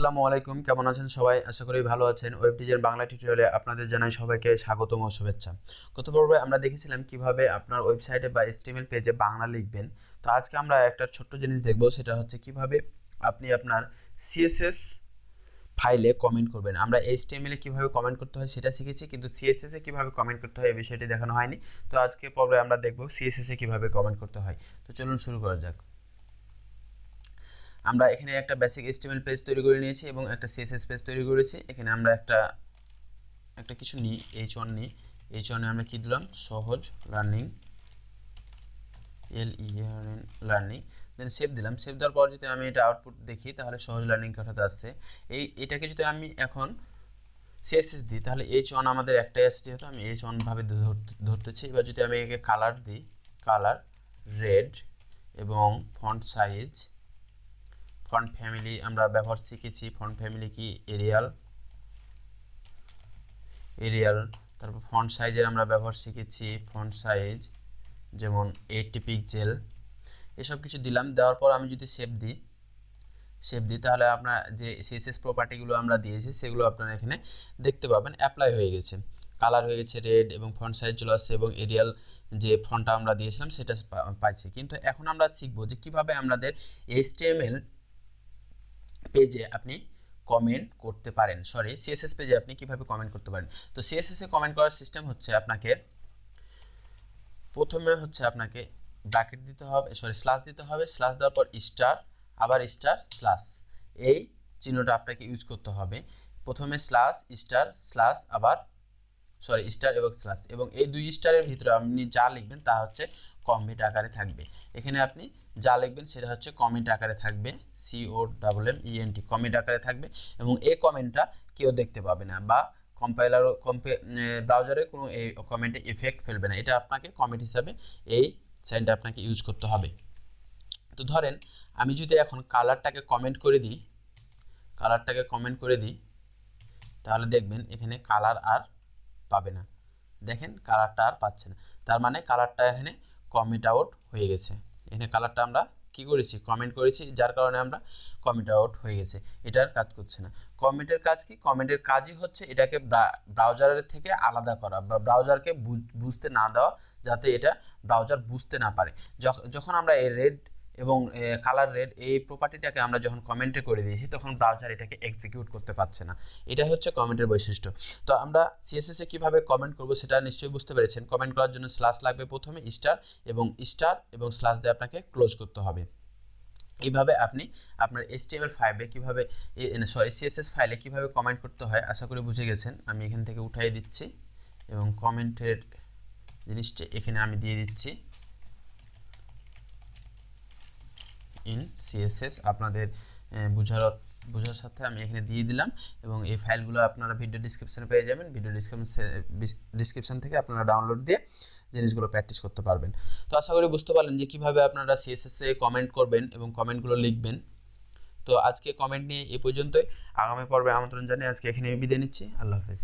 আসসালামু আলাইকুম, কেমন আছেন সবাই? আশা করি ভালো আছেন। ওয়েব ডিজাইন বাংলা টিউটোরিয়ালে আপনাদের জানাই সবাইকে স্বাগতম ও শুভেচ্ছা। গত পর্বে আমরা দেখেছিলাম কীভাবে আপনার ওয়েবসাইটে বা এসটিএমএল পেজে বাংলা লিখবেন। তো আজকে আমরা একটা ছোট্ট জিনিস দেখব, সেটা হচ্ছে কীভাবে আপনি আপনার সিএসএস ফাইলে কমেন্ট করবেন। আমরা এইচটিএমএল কীভাবে কমেন্ট করতে হয় সেটা শিখেছি, কিন্তু সিএসএস কীভাবে কমেন্ট করতে হয় এই বিষয়টি দেখানো হয়নি। তো আজকে পর্বে আমরা দেখব সিএসএস কীভাবে কমেন্ট করতে হয়। তো চলুন শুরু করা যাক। আমরা এখানে একটা বেসিক এস্টিমেল পেজ তৈরি করে নিয়েছি এবং একটা সিএসএস পেজ তৈরি করেছি। এখানে আমরা একটা একটা কিছু নিই এইচ ওয়ান নিই। এইচ ওয়ানে আমরা কী দিলাম? সহজ learning L E R N learning then save দিলাম। সেভ দেওয়ার পর যদি আমি এটা আউটপুট দেখি, তাহলে সহজ লার্নিং কথাটা আসছে। এই, এটাকে যদি আমি এখন সিএসএস দিই, তাহলে এইচ ওয়ান আমাদের একটাই আসছে যেহেতু আমি এইচ ওয়ানভাবে ধরতেছি। এবার যদি আমি একে কালার দিই কালার রেড এবং ফন্ট সাইজ ফন্ট ফ্যামিলি আমরা ব্যবহার শিখেছি ফন্ট ফ্যামিলি কি? এরিয়াল। এরিয়াল। তারপর ফন্ট সাইজের আমরা ব্যবহার শিখেছি ফন্ট সাইজ, যেমন এইটটি পিক্সেল এসব কিছু দিলাম, দেওয়ার পর আমি যদি সেভ দিই সেভ দিই, তাহলে আপনার যে সিএসএস প্রপার্টিগুলো আমরা দিয়েছি, সেগুলো আপনারা এখানে দেখতে পাবেন অ্যাপ্লাই হয়ে গেছে। কালার হয়ে গেছে রেড এবং ফন্ট সাইজ চলে আসছে এবং এরিয়াল যে ফন্টটা আমরা দিয়েছিলাম, সেটা পাইছি। কিন্তু এখন আমরা শিখব যে কীভাবে আমাদের এইচটিএমএল পেজে আপনি কমেন্ট করতে পারেন। সরি সিএসএস পেজে আপনি কীভাবে কমেন্ট করতে পারেন? তো সিএসএস কমেন্ট করার সিস্টেম হচ্ছে আপনাকে প্রথমে হচ্ছে আপনাকে ব্র্যাকেট দিতে হবে সরি স্ল্যাশ দিতে হবে স্ল্যাশ দেওয়ার পর স্টার আবার স্টার স্ল্যাশ এই চিহ্নটা আপনাকে ইউজ করতে হবে। প্রথমে স্ল্যাশ স্টার স্ল্যাশ আবার সরি স্টার এবং স্ল্যাশ এবং এই দুই স্টারের ভিতরে আপনি যা লিখবেন তা হচ্ছে কমেন্ট আকারে থাকবে। এখানে আপনি যা লিখবেন সেটা হচ্ছে কমেন্ট আকারে থাকবে C O double M E N T comment আকারে থাকবে। এবং এই কমেন্টটা কেউ দেখতে পাবে না বা কম্পাইলার কম্পে ব্রাউজারে কোনো এই কমেন্টে ইফেক্ট ফেলবে না। এটা আপনাকে কমেন্ট হিসাবে এই সাইনটা আপনাকে ইউজ করতে হবে। তো ধরেন, আমি যদি এখন কালারটাকে কমেন্ট করে দিই কালারটাকে কমেন্ট করে দিই, তাহলে দেখবেন এখানে কালার আর পাবে না। দেখেন কালারটা আর পাচ্ছে না। তার মানে কালারটা এখানে কমেন্ট আউট হয়ে গেছে। এখানে কালারটা আমরা কি করেছি? কমেন্ট করেছি, যার কারণে আমরা কমেন্ট আউট হয়ে গেছে। এটার কাজ করছে না। কমেন্টের কাজ কি? কমেন্টের কাজই হচ্ছে এটাকে ব্রাউজারের থেকে আলাদা করা বা ব্রাউজারকে বুঝতে না দেওয়া, যাতে এটা ব্রাউজার বুঝতে না পারে। যখন আমরা এই রেড এবং কালার রেড এই প্রপার্টিটাকে আমরা যখন কমেন্টে করে দিয়েছি, তখন ব্রাউজার এটাকে এক্সিকিউট করতে পারছে না। এটা হচ্ছে কমেন্টের বৈশিষ্ট্য। তো আমরা সিএসএসে কীভাবে কমেন্ট করব সেটা নিশ্চয়ই বুঝতে পেরেছেন। কমেন্ট করার জন্য স্ল্যাশ লাগবে প্রথমে স্টার এবং স্টার এবং স্ল্যাশ দিয়ে আপনাকে ক্লোজ করতে হবে। এইভাবে আপনি আপনার এইচটিএমএল ফাইলে কীভাবে সরি সিএসএস ফাইলে কীভাবে কমেন্ট করতে হয়, আশা করি বুঝে গেছেন। আমি এখান থেকে উঠাই দিচ্ছি এবং কমেন্টের জিনিসটা এখানে আমি দিয়ে দিচ্ছি। ইন সিএসএস আপনাদের বোঝার বোঝার সাথে আমি এখানে দিয়ে দিলাম এবং এই ফাইলগুলো আপনারা ভিডিও ডিসক্রিপশানে পেয়ে যাবেন। ভিডিও ডিসক্রিপশন ডিসক্রিপশান থেকে আপনারা ডাউনলোড দিয়ে জিনিসগুলো প্র্যাকটিস করতে পারবেন। তো আশা করি বুঝতে পারলেন যে কীভাবে আপনারা সিএসএসে কমেন্ট করবেন এবং কমেন্টগুলো লিখবেন। তো আজকে কমেন্ট নিয়ে এ পর্যন্তই। আগামী পর্বে আমন্ত্রণ জানিয়ে আজকে এখানে বিদায় নিচ্ছি। আল্লাহ হাফেজ।